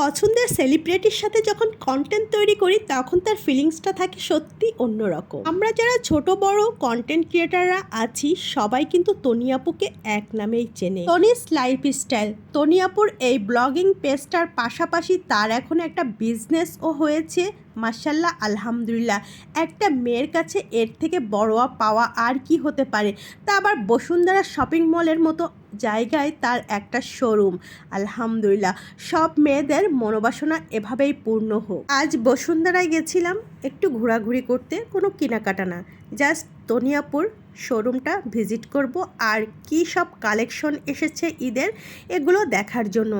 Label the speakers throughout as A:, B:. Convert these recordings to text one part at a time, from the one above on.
A: পছন্দের সেলিব্রিটির সাথে যখন কন্টেন্ট তৈরি করি, তখন তার ফিলিংসটা থাকে সত্যি অন্যরকম। আমরা যারা ছোট, বড় কন্টেন্ট ক্রিয়েটাররা আছি, সবাই কিন্তু তনি আপুকে এক নামেই চেনে। তনিস লাইফ স্টাইল তনি আপুর এই ব্লগিং পেজটার পাশাপাশি তার এখন একটা বিজনেসও হয়েছে। মার্শাল্লাহ আলহামদুলিল্লাহ। একটা মেয়ের কাছে এর থেকে বড়োয়া পাওয়া আর কি হতে পারে? তা আবার বসুন্ধরা শপিং মলের মতো জায়গায় তার একটা শোরুম। আলহামদুলিল্লাহ, সব মেয়েদের মনোবাসনা এভাবেই পূর্ণ হোক। আজ বসুন্ধরায় গেছিলাম একটু ঘোরাঘুরি করতে, কোনো কেনাকাটা না। জাস্ট তনিয়াপুর শোরুমটা ভিজিট করব আর কি সব কালেকশন এসেছে ঈদের, এগুলো দেখার জন্য।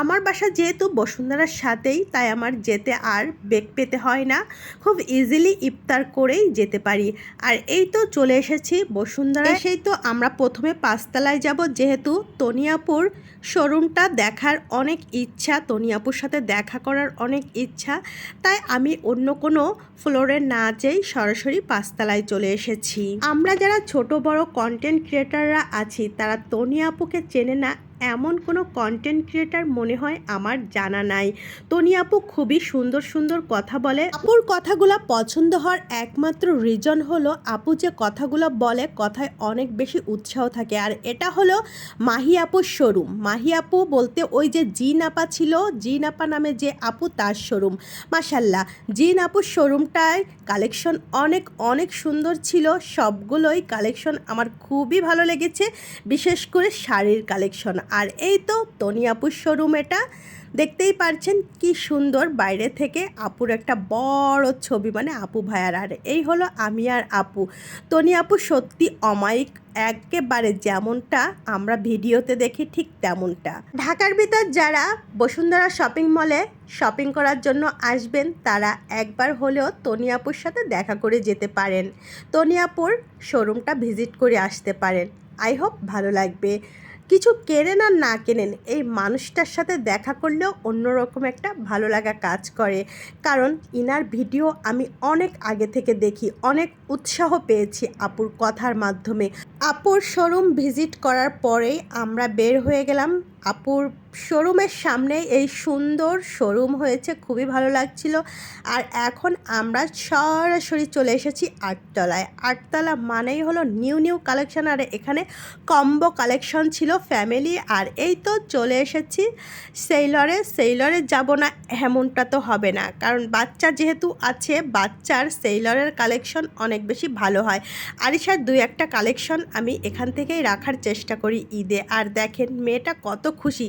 A: আমার বাসা যেহেতু বসুন্ধরার সাথেই, তাই আমার যেতে আর বেগ পেতে হয় না। খুব ইজিলি ইফতার করেই যেতে পারি। আর এই তো চলে এসেছি বসুন্ধরা সেই তো আমরা প্রথমে পাঁচতলায় যাব, যেহেতু তনিয়াপুর শোরুমটা দেখার অনেক ইচ্ছা, তনিয়াপুর সাথে দেখা করার অনেক ইচ্ছা। তাই আমি অন্য কোনো ফ্লোরে না যেই সরাসরি পাঁচতলায় চলে এসেছি। আমরা যারা ছোট বড় কন্টেন্ট ক্রিয়েটাররা আছি তারা তনি আপুকে চেনে না এমন কোনো কন্টেন্ট ক্রিয়েটার মনে হয় আমার জানা নাই। তনি আপু খুবই সুন্দর সুন্দর কথা বলে। আপুর কথাগুলো পছন্দ হওয়ার একমাত্র রিজন হলো আপু যে কথাগুলো বলে কথায় অনেক বেশি উৎসাহ থাকে। আর এটা হলো মাহি আপুর শোরুম মাহি আপু বলতে ওই যে জিন আপা ছিল, জিন আপা নামে যে আপু তার শোরুম মাসাল্লাহ জিন আপুর শোরুমটায় কালেকশন অনেক অনেক সুন্দর ছিল। সবগুলোই কালেকশন আমার খুবই ভালো লেগেছে, বিশেষ করে শাড়ির কালেকশন আর এই তো তনি আপুর শোরুম এটা। দেখতেই পারছেন কি সুন্দর বাইরে থেকে আপুর একটা বড় ছবি মানে আপু ভাইয়ার। আর এই হলো আমি আর আপু। তনি আপু সত্যি অমায়িক, একেবারে যেমনটা আমরা ভিডিওতে দেখি ঠিক তেমনটা। ঢাকার ভিতর যারা বসুন্ধরা শপিং মলে শপিং করার জন্য আসবেন, তারা একবার হলেও তনিয়াপুর সাথে দেখা করে যেতে পারেন। তনিয়াপুর শোরুমটা ভিজিট করে আসতে পারেন। আই হোপ ভালো লাগবে। কিছু কেনেন আর না কেনেন, এই মানুষটার সাথে দেখা করলেও অন্যরকম একটা ভালো লাগা কাজ করে। কারণ ইনার ভিডিও আমি অনেক আগে থেকে দেখি, অনেক উৎসাহ পেয়েছি আপুর কথার মাধ্যমে। আপুর শোরুম ভিজিট করার পরেই আমরা বের হয়ে গেলাম আপুর শোরুমের সামনে এই সুন্দর শোরুম হয়েছে, খুবই ভালো লাগছিল। আর এখন আমরা সরাসরি চলে এসেছি আটতলায়। আটতলা মানেই হলো নিউ নিউ কালেকশন, আর এখানে কম্বো কালেকশন ছিল ফ্যামিলি। আর এই তো চলে এসেছি সেইলরে সেইলরে যাব না এমনটা তো হবে না, কারণ বাচ্চা যেহেতু আছে, বাচ্চার সেইলরের কালেকশন অনেক বেশি ভালো হয়। আরিশার দুই একটা কালেকশন আমি এখান থেকেই রাখার চেষ্টা করি ঈদে। আর দেখেন, মেয়েটা কত খুশি।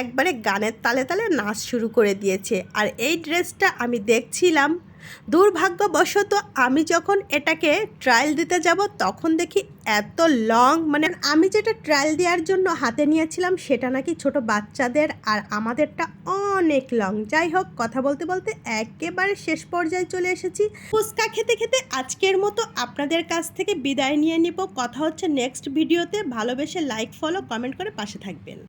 A: একবারে গানের তালে তালে নাচ শুরু করে দিয়েছে। আর এই ড্রেসটা আমি দেখছিলাম। দুর্ভাগ্যবশত আমি যখন এটাকে ট্রায়াল দিতে যাব, তখন দেখি এত লং মানে আমি যেটা ট্রায়াল দেওয়ার জন্য হাতে নিয়েছিলাম, সেটা নাকি ছোট বাচ্চাদের আর আমাদেরটা অনেক লং যাই হোক, কথা বলতে বলতে একেবারে শেষ পর্যায়ে চলে এসেছি। ফুচকা খেতে খেতে আজকের মতো আপনাদের কাছ থেকে বিদায় নিয়ে নিব। কথা হচ্ছে নেক্সট ভিডিওতে ভালোবেসে লাইক ফলো কমেন্ট করে পাশে থাকবেন।